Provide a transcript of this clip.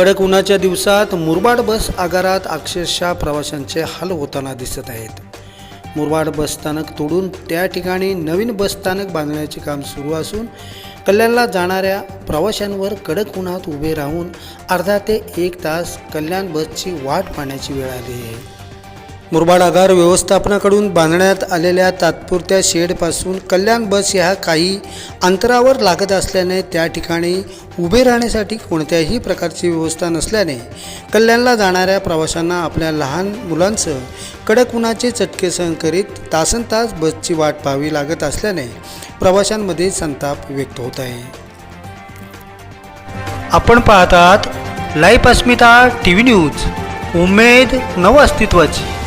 कडक उन्हाच्या दिवसात मुरबाड बस आगारात अक्षरशः प्रवाशांचे हाल होताना दिसत आहेत. मुरबाड बसस्थानक तोडून त्या ठिकाणी नवीन बसस्थानक बांधण्याचे काम सुरू असून कल्याणला जाणाऱ्या प्रवाशांवर कडक उन्हात उभे राहून अर्धा ते एक तास कल्याण बसची वाट पाहण्याची वेळ आली आहे. मुरबाड आगार व्यवस्थापनाकडून बांधण्यात आलेल्या तात्पुरत्या शेडपासून कल्याण बस ह्या काही अंतरावर लागत असल्याने त्या ठिकाणी उभे राहण्यासाठी कोणत्याही प्रकारची व्यवस्था नसल्याने कल्याणला जाणाऱ्या प्रवाशांना आपल्या लहान मुलांसह कडक उन्हाचे चटके सहन करीत तासन तास बसची वाट पाहावी लागत असल्याने प्रवाशांमध्ये संताप व्यक्त होत आहे. आपण पाहतात life Asmita T V news. उमेद नव अस्तित्वाची